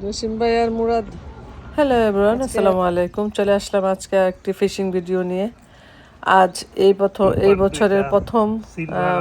জসিম ভাই আর Murad hello everyone আসসালামু আলাইকুম চলে আসলাম আজকে একটি ফিশিং ভিডিও নিয়ে আজ এই প্রথম এই বছরের প্রথম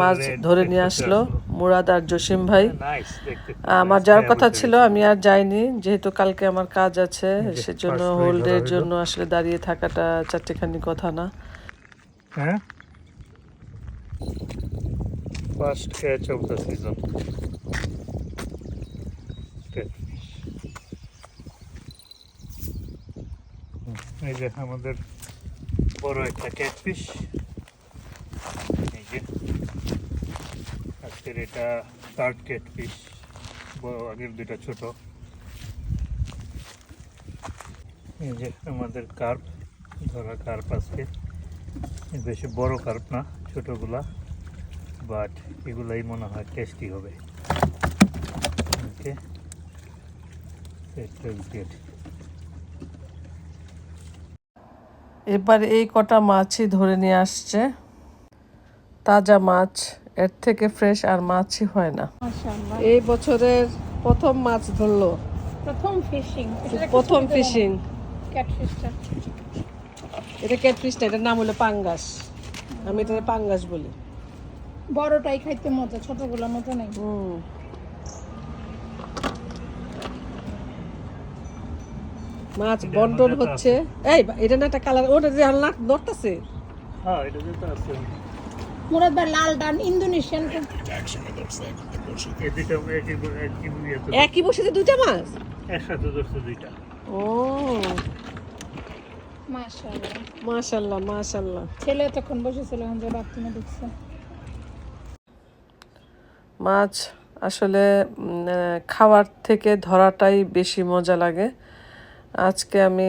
মাছ ধরে নিয়ে আসলো মুরাদ আর জসিম ভাই আমার যাওয়ার কথা ছিল আমি আর যাইনি যেহেতু কালকে আমার কাজ আছে সেজন্য হোল্ডের জন্য আসলে দাঁড়িয়ে থাকাটা চারটেখানি কথা না হ্যাঁ ফার্স্ট অফ দ্য সিজন এই যে আমাদের বড় একটা ক্যাটফিশ এই যে, আজকের এটা থার্ড ক্যাটফিশ বড় আগের দুইটা ছোট। এই যে আমাদের কার্প ধরা কার্প আজকে। বেশি বড় কার্প না, ছোটগুলা। বাট এগুলাই মনে হয় টেস্টি হবে। ওকে গুড এবার এই কটা মাছই ধরে নিয়ে আসছে। তাজা মাছ এর থেকে ফ্রেশ আর মাছই হয় না। এই বছরের প্রথম মাছ ধরলো। প্রথম ফিশিং প্রথম ফিশিং ক্যাটফিশটা এটা ক্যাটফিশ এটার নাম হলো পাঙ্গাস। আমি এটা পাঙ্গাস বলি। বড়টাই খাইতে মজা ছোটগুলোর মতো নেই। মাছ বন্টন হচ্ছে। এই এটা না একটা কালার ওটা যে নাক নড়তাছে হ্যাঁ এটা যেটা আছে। মুরাদ ভাই লাল ডান ইন্দোনেশিয়ান। একই একই ইয়েতে একই বসেছে দুইটা মাছ? একসাথে ধরছে দুইটা। ও। মাশাআল্লাহ। মাশাল্লাহ মাশাল্লাহ ছেলে তখন বসেছিল এখন যে বাথরুমে ঢুকছে। মাছ আসলে খাওয়ার থেকে ধরাটাই বেশি মজা লাগে। আজকে আমি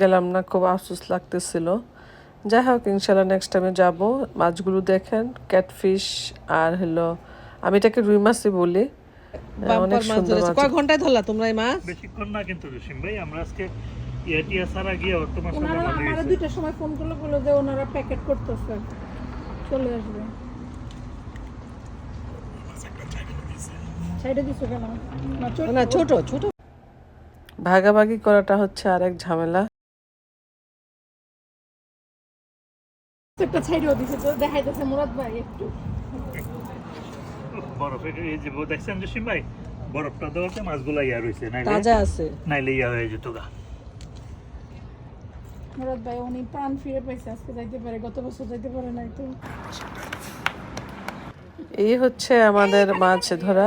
গেলাম না খুব আফসোস লাগতেছিল। যাই হোক ইনশাল্লাহ নেক্সট টাইমে যাব। মাছগুলো দেখেন ক্যাটফিশ আর হলো আমি এটাকে রুই মাছই বলি। অনেক সুন্দর মাছ। কয় ঘন্টায় ধরলা তোমরা এই মাছ? বেশিক্ষণ না কিন্তু জসিম ভাই আমরা আজকে ইয়াটিয়া ছাড়া গিয়ে ওনারা ভালোই দুইটার সময় ফোন করল বলল যে ওনারা প্যাকেট করতেছে। চলে আসবে। না ছোট। ছোট ছোট। ভাগাভাগি করাটা হচ্ছে আরেক ঝামেলা। একটা সাইডেও দিছে তো দেখাইতেছে মুরাদ ভাই একটু। বরফের এই যে দেখছেন জসিম ভাই? বরফটা দেওয়াতে মাছগুলা ইয়া রয়েছে তাজা আছে। নাইলে ইয়া হয়ে যেত গা। মুরাদ ভাই উনি প্রাণ ফিরে পাইছে আজকে যাইতে পারে গত বছর যাইতে পারে নাই তো। এই হচ্ছে আমাদের মাছ ধরা।